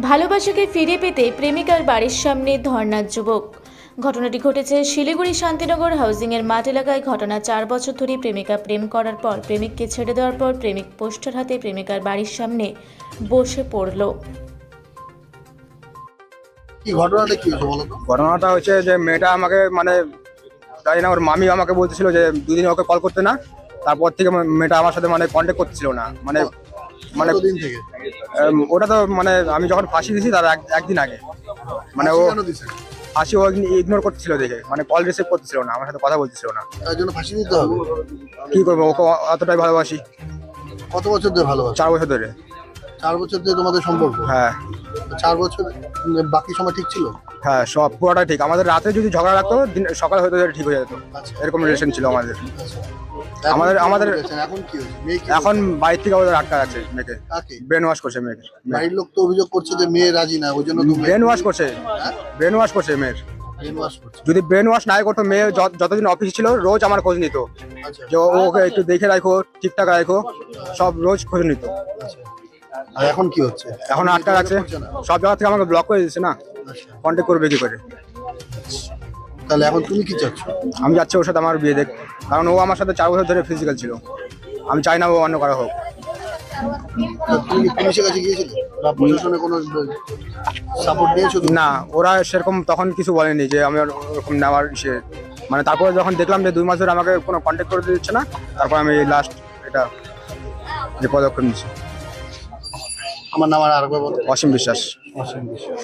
ভালোবাসাকে ফিরে পেতে প্রেমিকার বাড়ির সামনে ধর্নার যুবক। ঘটনাটি ঘটেছে শিলিগুড়ি শান্তিনগর হাউজিংয়ের মাঠ এলাকায় ঘটনা চার বছর ধরে প্রেমিকা প্রেম করার পর প্রেমিককে ছেড়ে দেওয়ার পর প্রেমিক পোস্টার হাতে প্রেমিকার বাড়ির সামনে বসে পড়ল। ঘটনাটা কি বলো ঘটনাটা হচ্ছে যে মেয়েটা আমাকে মানে জানি না ওর মামি আমাকে বলতেছিল যে দুদিন ওকে কল করতে না তারপর থেকে মেয়েটা আমার সাথে মানে কন্ট্যাক্ট করতেছিল না। মানে মানে থেকে? ওটা তো মানে আমি যখন ফাঁসি দিয়েছি তার এক- একদিন আগে। মানে ও কেন দিছে ফাঁসি ও ইগনোর করতেছিল দেখে মানে কল রিসিভ করতেছিল না আমার সাথে কথা বলতেছিল না। তার জন্য ফাঁসি দিতে হবে? কি করব ওকে অতটাই ভালোবাসি। কত বছর ধরে ভালোবাসা? চার বছর ধরে। চার বছর ধরে তোমাদের সম্পর্ক? হ্যাঁ। চার বছর উম, বাকি সময় ঠিক ছিল? হ্যাঁ সব পুরোটা ঠিক। আমাদের রাতে যদি ঝগড়া রাখতো দিন সকাল হয়তো ঠিক হয়ে যেত। আচ্ছা। এরকম রিলেশন ছিল আমাদের। এখন আমাদের- আমাদের- এখন কি হয়েছে? এখন বাইর থেকে আমাদের আটকা আছে মেয়েকে। ব্রেন ওয়াশ করছে মেয়েকে। বাড়ির লোক তো অভিযোগ করছে যে মেয়ে রাজি না ওই জন্য ব্রেন ওয়াশ করছে। হ্যাঁ? ব্রেন ওয়াশ করছে মেয়ের। যদি ব্রেন ওয়াশ নাই করতো মেয়ে যত- যতদিন অফিস ছিল রোজ আমার খোঁজ নিত। আচ্ছা। যে ওকে একটু দেখে রাখো ঠিকঠাক রাখো সব রোজ খোঁজ নিত। আচ্ছা। আর এখন কি হচ্ছে? এখন আটকা আছে সব জায়গা থেকে আমাকে ব্লক করে দিচ্ছে না। আচ্ছা। কন্ট্যাক্ট করবে কি করে? তাহলে এখন তুমি কি চাচ্ছ? আমি যাচ্ছি ওর সাথে আমার বিয়ে দেখ। কারণ ও আমার সাথে চার বছর ধরে ফিজিক্যাল ছিল। আমি চাই না ও অন্য কারও হোক। তুমি কি পুলিশের কাছে গিয়েছিলে? বা প্রশাসনে কোনো সাপোর্ট দিয়েছ না ওরা সেরকম তখন কিছু বলেনি যে আমি ওর- ওরকম নেওয়ার সে মানে তারপরে যখন দেখলাম যে দুই মাস ধরে আমাকে কোনো কন্ট্যাক্ট করে দিচ্ছে না তারপর আমি লাস্ট এটা যে পদক্ষেপ নিচ্ছি। আমার নাম আর আরেকবার অসীম বিশ্বাস। অসীম বিশ্বাস।